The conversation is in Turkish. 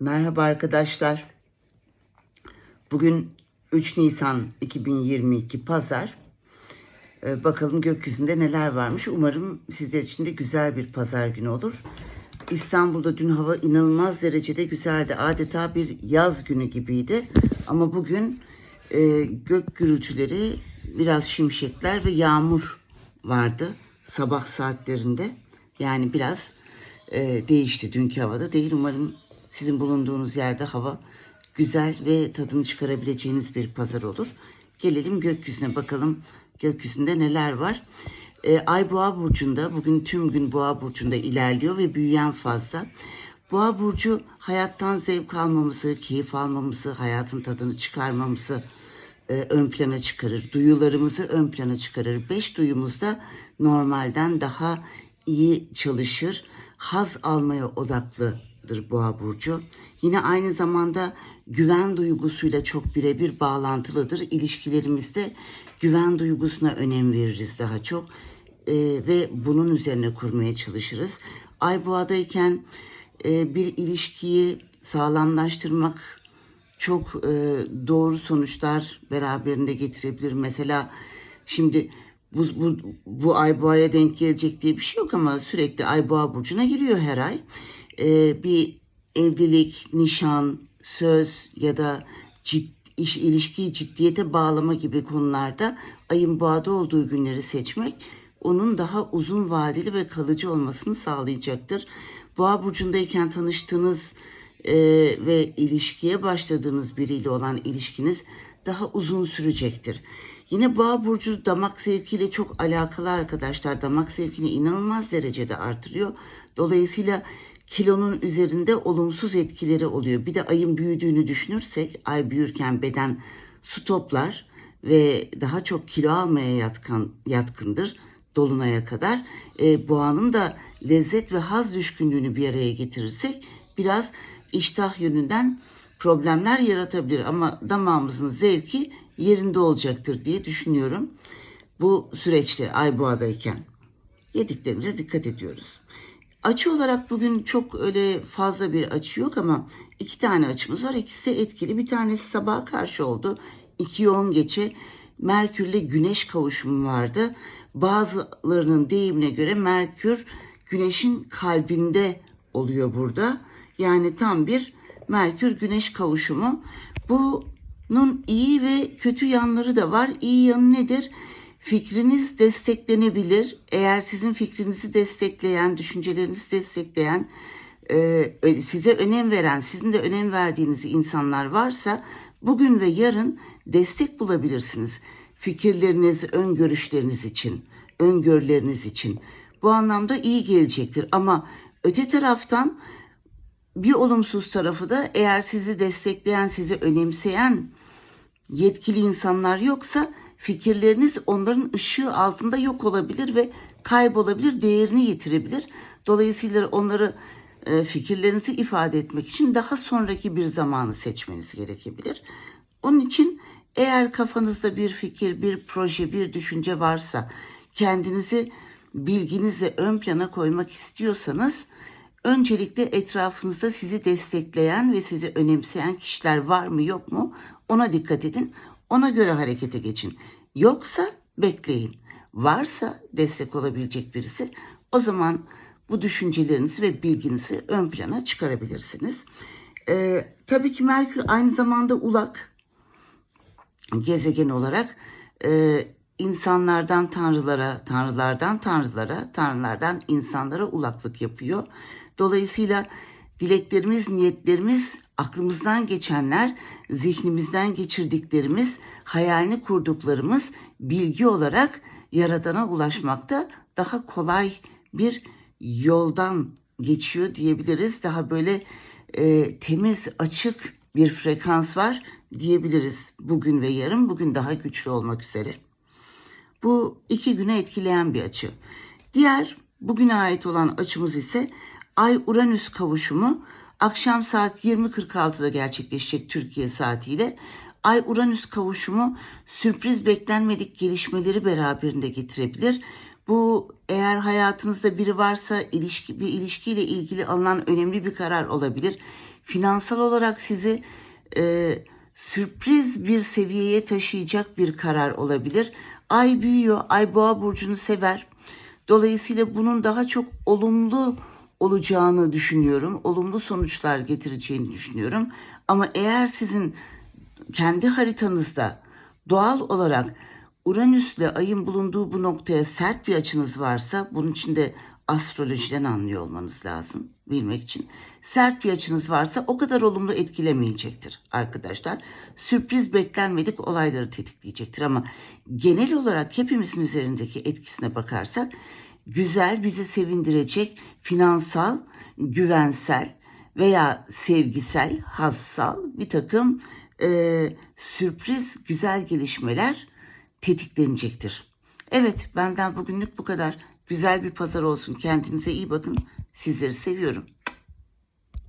Merhaba arkadaşlar. Bugün 3 Nisan 2022 Pazar. Ee, bakalım gökyüzünde neler varmış. Umarım sizler için de güzel bir pazar günü olur. İstanbul'da dün hava inanılmaz derecede güzeldi. Adeta bir yaz günü gibiydi. Ama bugün e, gök gürültüleri, biraz şimşekler ve yağmur vardı sabah saatlerinde. Yani biraz e, değişti dünkü havada değil. Umarım sizin bulunduğunuz yerde hava güzel ve tadını çıkarabileceğiniz bir pazar olur. Gelelim gökyüzüne bakalım gökyüzünde neler var. E, Ay Boğa burcunda bugün tüm gün Boğa burcunda ilerliyor ve büyüyen fazla. Boğa burcu hayattan zevk almamızı, keyif almamızı, hayatın tadını çıkarmamızı e, ön plana çıkarır. Duyularımızı ön plana çıkarır. Beş duyumuz da normalden daha iyi çalışır. Haz almaya odaklıdır boğa burcu. Yine aynı zamanda güven duygusuyla çok birebir bağlantılıdır. İlişkilerimizde güven duygusuna önem veririz daha çok. E, ve bunun üzerine kurmaya çalışırız. Ay boğadayken e, bir ilişkiyi sağlamlaştırmak çok e, doğru sonuçlar beraberinde getirebilir. Mesela şimdi bu, bu, bu ay boğaya denk gelecek diye bir şey yok ama sürekli ay boğa burcuna giriyor her ay. E, bir evlilik, nişan, söz ya da cid, iş ilişkiyi ciddiyete bağlama gibi konularda ayın boğada olduğu günleri seçmek onun daha uzun vadeli ve kalıcı olmasını sağlayacaktır. Boğa burcundayken tanıştığınız e, ve ilişkiye başladığınız biriyle olan ilişkiniz daha uzun sürecektir. Yine boğa burcu damak zevkiyle çok alakalı arkadaşlar. Damak zevkini inanılmaz derecede artırıyor. Dolayısıyla kilonun üzerinde olumsuz etkileri oluyor. Bir de ayın büyüdüğünü düşünürsek ay büyürken beden su toplar ve daha çok kilo almaya yatkın, yatkındır dolunaya kadar. E, boğanın da lezzet ve haz düşkünlüğünü bir araya getirirsek biraz iştah yönünden problemler yaratabilir ama damağımızın zevki yerinde olacaktır diye düşünüyorum. Bu süreçte ay boğadayken yediklerimize dikkat ediyoruz. Açı olarak bugün çok öyle fazla bir açı yok ama iki tane açımız var. İkisi etkili. Bir tanesi sabaha karşı oldu. 2'ye 10 geçe Merkürle Güneş kavuşumu vardı. Bazılarının deyimine göre Merkür Güneş'in kalbinde oluyor burada. Yani tam bir Merkür Güneş kavuşumu. Bunun iyi ve kötü yanları da var. İyi yanı nedir? Fikriniz desteklenebilir. Eğer sizin fikrinizi destekleyen, düşüncelerinizi destekleyen, e, size önem veren, sizin de önem verdiğiniz insanlar varsa bugün ve yarın destek bulabilirsiniz. Fikirleriniz, öngörüşleriniz için, öngörüleriniz için. Bu anlamda iyi gelecektir. Ama öte taraftan bir olumsuz tarafı da eğer sizi destekleyen, sizi önemseyen yetkili insanlar yoksa fikirleriniz onların ışığı altında yok olabilir ve kaybolabilir, değerini yitirebilir. Dolayısıyla onları e, fikirlerinizi ifade etmek için daha sonraki bir zamanı seçmeniz gerekebilir. Onun için eğer kafanızda bir fikir, bir proje, bir düşünce varsa kendinizi bilginizi ön plana koymak istiyorsanız öncelikle etrafınızda sizi destekleyen ve sizi önemseyen kişiler var mı yok mu ona dikkat edin. Ona göre harekete geçin. Yoksa bekleyin. Varsa destek olabilecek birisi o zaman bu düşüncelerinizi ve bilginizi ön plana çıkarabilirsiniz. Ee, tabii ki Merkür aynı zamanda ulak gezegen olarak e, insanlardan tanrılara, tanrılardan tanrılara, tanrılardan insanlara ulaklık yapıyor. Dolayısıyla dileklerimiz, niyetlerimiz, aklımızdan geçenler, zihnimizden geçirdiklerimiz, hayalini kurduklarımız bilgi olarak Yaradan'a ulaşmakta daha kolay bir yoldan geçiyor diyebiliriz. Daha böyle e, temiz, açık bir frekans var diyebiliriz bugün ve yarın. Bugün daha güçlü olmak üzere. Bu iki güne etkileyen bir açı. Diğer bugüne ait olan açımız ise Ay-Uranüs kavuşumu akşam saat 20.46'da gerçekleşecek Türkiye saatiyle. Ay-Uranüs kavuşumu sürpriz beklenmedik gelişmeleri beraberinde getirebilir. Bu eğer hayatınızda biri varsa ilişki, bir ilişkiyle ilgili alınan önemli bir karar olabilir. Finansal olarak sizi e, sürpriz bir seviyeye taşıyacak bir karar olabilir. Ay büyüyor, ay boğa burcunu sever. Dolayısıyla bunun daha çok olumlu olacağını düşünüyorum. Olumlu sonuçlar getireceğini düşünüyorum. Ama eğer sizin kendi haritanızda doğal olarak Uranüs'le ayın bulunduğu bu noktaya sert bir açınız varsa bunun için de astrolojiden anlıyor olmanız lazım bilmek için. Sert bir açınız varsa o kadar olumlu etkilemeyecektir arkadaşlar. Sürpriz beklenmedik olayları tetikleyecektir ama genel olarak hepimizin üzerindeki etkisine bakarsak güzel bizi sevindirecek finansal, güvensel veya sevgisel, hassal bir takım e, sürpriz güzel gelişmeler tetiklenecektir. Evet benden bugünlük bu kadar. Güzel bir pazar olsun. Kendinize iyi bakın. Sizleri seviyorum.